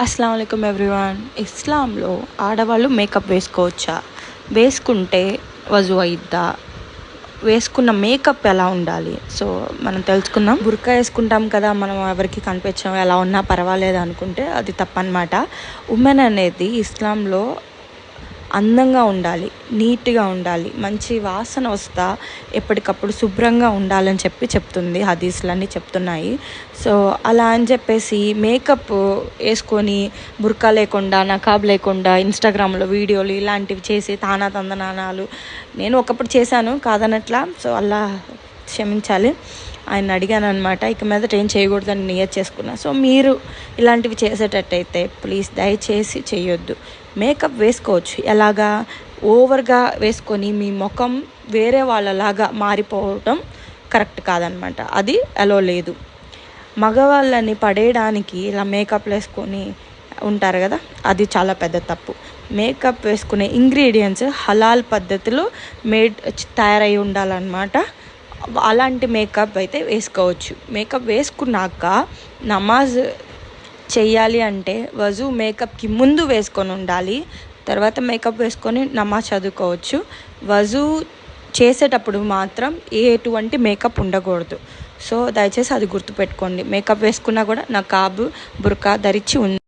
అస్సలం అయికం ఎవ్రీవాన్. ఇస్లాంలో ఆడవాళ్ళు మేకప్ వేసుకోవచ్చా? వేసుకుంటే వజు అయిద్దా? వేసుకున్న మేకప్ ఎలా ఉండాలి? సో మనం తెలుసుకుందాం. బుర్కా వేసుకుంటాం కదా మనం ఎవరికి కనిపించాం ఎలా ఉన్నా పర్వాలేదు అనుకుంటే అది తప్పనమాట ఉమెన్ అనేది ఇస్లాంలో అందంగా ఉండాలి నీట్గా ఉండాలి మంచి వాసన వస్తా ఎప్పటికప్పుడు శుభ్రంగా ఉండాలని చెప్పి చెప్తుంది హదీస్లన్నీ చెప్తున్నాయి. సో అలా అని చెప్పేసి మేకప్ వేసుకొని బుర్కా లేకుండా నకాబ్ లేకుండా ఇన్స్టాగ్రామ్లో వీడియోలు ఇలాంటివి చేసి తానా తందనానాలు నేను ఒకప్పుడు చేశాను కాదనట్లా. సో అలా క్షమించాలి. ఆయన అడిగాను అనమాట ఇక మీదట ఏం చేయకూడదని నియర్ చేసుకున్నా. సో మీరు ఇలాంటివి చేసేటట్టయితే ప్లీజ్ దయచేసి చేయొద్దు. మేకప్ వేసుకోవచ్చు. ఎలాగా? ఓవర్గా వేసుకొని మీ ముఖం వేరే వాళ్ళలాగా మారిపోవటం కరెక్ట్ కాదనమాట అది అలో లేదు. మగవాళ్ళని పడేయడానికి ఇలా మేకప్ వేసుకొని ఉంటారు కదా? అది చాలా పెద్ద తప్పు. మేకప్ వేసుకునే ఇంగ్రీడియంట్స్ హలాల్ పద్ధతిలో మేడ్ తయారై ఉండాలన్నమాట. అలాంటి మేకప్ అయితే వేసుకోవచ్చు. మేకప్ వేసుకున్నాక నమాజ్ చేయాలి అంటే వజు మేకప్కి ముందు వేసుకొని ఉండాలి. తర్వాత మేకప్ వేసుకొని నమాజ్ చదువుకోవచ్చు. వజు చేసేటప్పుడు మాత్రం ఎటువంటి మేకప్ ఉండకూడదు. సో దయచేసి అది గుర్తుపెట్టుకోండి. మేకప్ వేసుకున్నా కూడా నా కాబు బుర్కా ధరించి ఉంది.